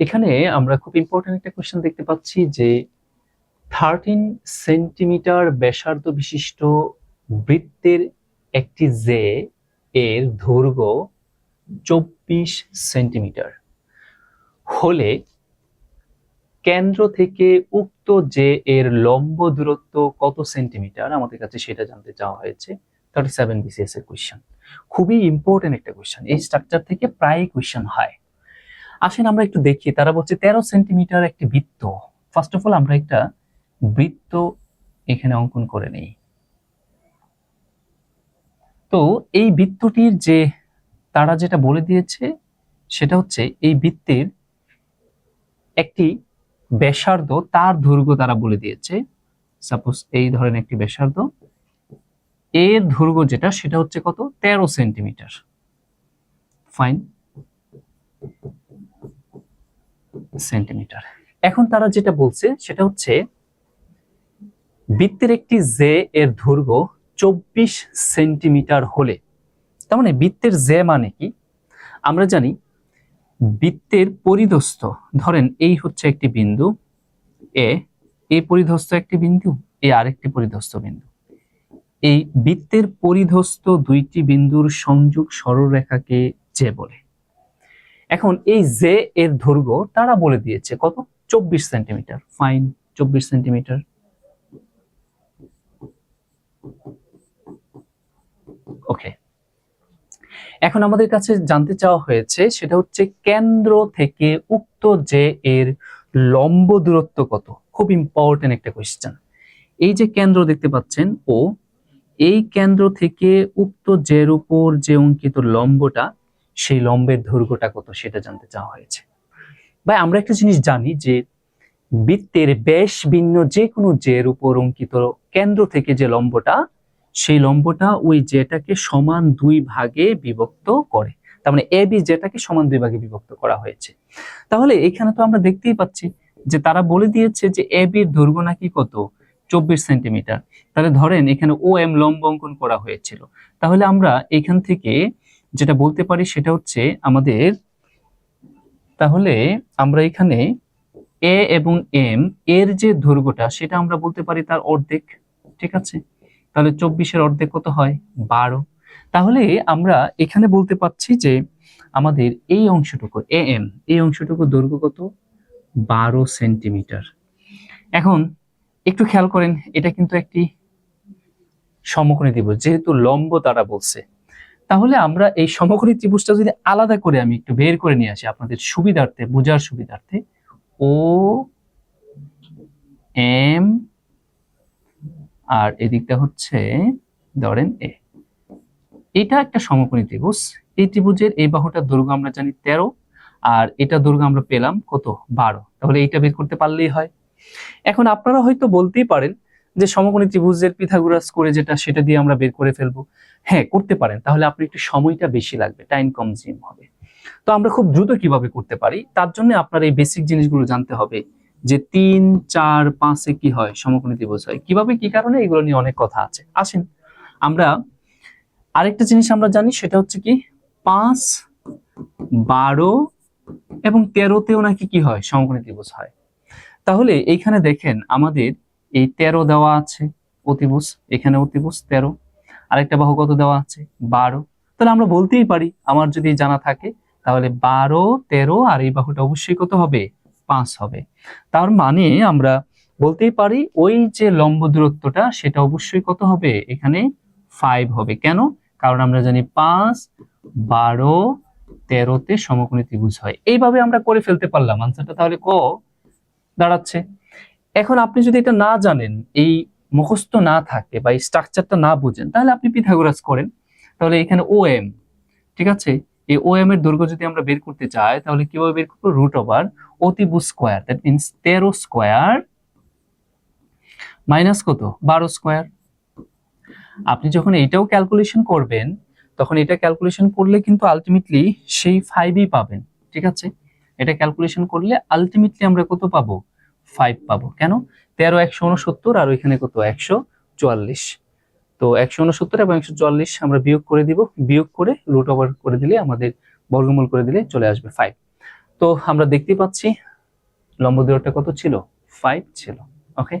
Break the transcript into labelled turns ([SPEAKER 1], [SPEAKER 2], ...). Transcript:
[SPEAKER 1] এখানে আমরা খুব ইম্পর্টেন্ট একটা কোশ্চেন দেখতে পাচ্ছি যে থার্টিন সেন্টিমিটার ব্যাসার্ধ বিশিষ্ট বৃত্তের একটি জে এর দৈর্ঘ্য চব্বিশ সেন্টিমিটার হলে কেন্দ্র থেকে উক্ত জে এর লম্ব দূরত্ব কত সেন্টিমিটার আমাদের কাছে সেটা জানতে চাওয়া হয়েছে। থার্টি সেভেন বিসিএস এর কোয়েশ্চেন খুবই ইম্পর্টেন্ট একটা কোয়েশ্চেন এই স্ট্রাকচার থেকে প্রায় কোয়েশ্চেন হয়। আসেন, আমরা একটু দেখি। তারা বলছে, তেরো সেন্টিমিটার একটি বৃত্ত। ফার্স্ট অফ অল আমরা একটা বৃত্ত এখানে অঙ্কন করে নেই। তো এই বৃত্তটির যে তারা যেটা বলে দিয়েছে, সেটা হচ্ছে এই বৃত্তের একটি ব্যাসার্ধ তার দৈর্ঘ্য তারা বলে দিয়েছে। সাপোজ এই ধরেন একটি ব্যাসার্ধ। এর দৈর্ঘ্য যেটা, সেটা হচ্ছে কত? তেরো সেন্টিমিটার। Fine centimetre. এখন তারা যেটা বলছে, সেটা হচ্ছে বৃত্তের একটি জে এর দৈর্ঘ্য চব্বিশ সেন্টিমিটার হলে। তার মানে বৃত্তের জে মানে কি? আমরা জানি বৃত্তের পরিধস্থ ধরেন এই হচ্ছে একটি বিন্দু, এ এই পরিধস্থ একটি বিন্দু, এ আরেকটি পরিধস্থ বিন্দু। এই বৃত্তের পরিধস্থ দুইটি বিন্দুর সংযোগ সরলরেখাকে জে বলে? এখন এই জে এর দৈর্ঘ্য তারা বলে দিয়েছে কত? চব্বিশ সেন্টিমিটার। ফাইন চব্বিশ সেন্টিমিটার। ওকে এখন আমাদের কাছে জানতে চাওয়া হয়েছে, সেটা হচ্ছে কেন্দ্র থেকে উক্ত জে এর লম্ব দূরত্ব কত? খুব ইম্পর্টেন্ট একটা কোয়েশ্চেন এই যে কেন্দ্র দেখতে পাচ্ছেন, ও, এই কেন্দ্র থেকে উক্ত জের উপর যে অঙ্কিত লম্বটা সেই লম্বের দৈর্ঘ্যটা কত সেটা জানতে চাওয়া হয়েছে। ভাই, আমরা একটা জিনিস জানি যে বৃত্তের ব্যাস ভিন্ন যে কোনো জের উপর অঙ্কিত কেন্দ্র থেকে যে লম্বটা, সেই লম্বটা ওই জেটাকে সমান দুই ভাগে বিভক্ত করে। তার মানে এ বি জেটাকে সমান দুই ভাগে বিভক্ত করা হয়েছে। তাহলে এখানে তো আমরা দেখতেই পাচ্ছি যে তারা বলে দিয়েছে যে এ বির দৈর্ঘ্য নাকি কত? চব্বিশ সেন্টিমিটার। তাহলে ধরেন এখানে ও এম লম্ব অঙ্কন করা হয়েছিল। তাহলে আমরা এখান থেকে যেটা বলতে পারি সেটা হচ্ছে আমাদের, তাহলে আমরা এখানে এ এবং এম, এর যে দৈর্ঘ্যটা সেটা আমরা বলতে পারি তার অর্ধেক, ঠিক আছে? তাহলে চব্বিশের অর্ধেক কত হয়? বারো। তাহলে আমরা এখানে বলতে পাচ্ছি যে আমাদের এই অংশটুকু, এ এম, এই অংশটুকু দৈর্ঘ্য কত? বারো সেন্টিমিটার। এখন একটু খেয়াল করেন, এটা কিন্তু একটি সমকোণী দিব যেহেতু লম্ব তারা বলছে। তাহলে আমরা এই সমকোণী ত্রিভুজটা যদি আলাদা করে আমি একটু বের করে নিয়ে আসি আপনাদের সুবিধার্থে, বোঝার সুবিধার্থে। ও এম আর এদিকটা হচ্ছে, ধরেন এ এটা একটা সমকোণী ত্রিভুজ। এই ত্রিভুজের এই বাহুটার দৈর্ঘ্য আমরা জানি তেরো, আর এটা দৈর্ঘ্য আমরা পেলাম কত? বারো। তাহলে এইটা বের করতে পারলেই হয়। এখন আপনারা হয়তো বলতেই পারেন যে সমকোণী ত্রিভুজের পিথাগোরাস করে যেটা, সেটা দিয়ে আমরা বের করে ফেলব। হ্যাঁ করতে পারেন। তাহলে আপনি একটু সময়টা বেশি লাগবে টাইম কনজিউম হবে। তো আমরা খুব দ্রুত কীভাবে করতে পারি? তার জন্য আপনার এই বেসিক জিনিসগুলো জানতে হবে যে তিন, চার, পাঁচে কি হয়, সমকোণী ত্রিভুজ হয়। কীভাবে, কি কারণে, এগুলো নিয়ে অনেক কথা আছে। আসেন, আমরা আরেকটা জিনিস আমরা জানি, সেটা হচ্ছে কি পাঁচ, বারো এবং তেরোতেও নাকি কি হয়, সমকোণী ত্রিভুজ হয়। তাহলে এইখানে দেখেন আমাদের এই তেরো দেওয়া আছে, অতিভুজ, এখানে অতিভুজ, তেরো। আরেকটা বাহু কত দেওয়া আছে? বারো। তাহলে আমরা বলতেই পারি, আমার যদি জানা থাকে, তাহলে বারো, তেরো আর এই বাহুটা অবশ্যই কত হবে? পাঁচ হবে। তার মানে আমরা বলতেই পারি, ওই যে লম্ব দূরত্বটা, সেটা অবশ্যই কত হবে? এখানে ফাইভ হবে। কেন? কারণ আমরা জানি পাঁচ, বারো, তেরোতে সমকোণী ত্রিভুজ হয়। এইভাবে আমরা করে ফেলতে পারলাম। আনসারটা তাহলে ক? দাঁড়াচ্ছে। এখন আপনি যদি এটা না জানেন, এই মুখস্থ না থাকে বা এই স্ট্রাকচারটা না বুঝেন, তাহলে আপনি পিথাগোরাস করেন। তাহলে এখানে ও এম ঠিক আছে? এই ও এম এর দৈর্ঘ্য যদি আমরা বের করতে চাই, তাহলে কীভাবে বের করব? রুট ওভার অতিভুজ স্কোয়ার দ্যাট মিনস তেরো স্কোয়ার মাইনাস কত? বারো স্কোয়ার আপনি যখন এইটাও ক্যালকুলেশন করবেন, তখন এটা ক্যালকুলেশন করলে কিন্তু আলটিমেটলি সেই ফাইভই পাবেন, ঠিক আছে? এটা ক্যালকুলেশন করলে আলটিমেটলি আমরা কত পাবো? ফাইভ পাবো। কেন? তেরো একশো উনসত্তর আর ওইখানে কত? একশো চুয়াল্লিশ। তো একশো উনসত্তর এবং একশো চুয়াল্লিশ আমরা বিয়োগ করে দিব। বিয়োগ করে রুট ওভার করে দিলে আমাদের বর্গমূল করে দিলে চলে আসবে ফাইভ তো আমরা দেখতে পাচ্ছি লম্ব দূরটা কত ছিল? ফাইভ ছিল। ওকে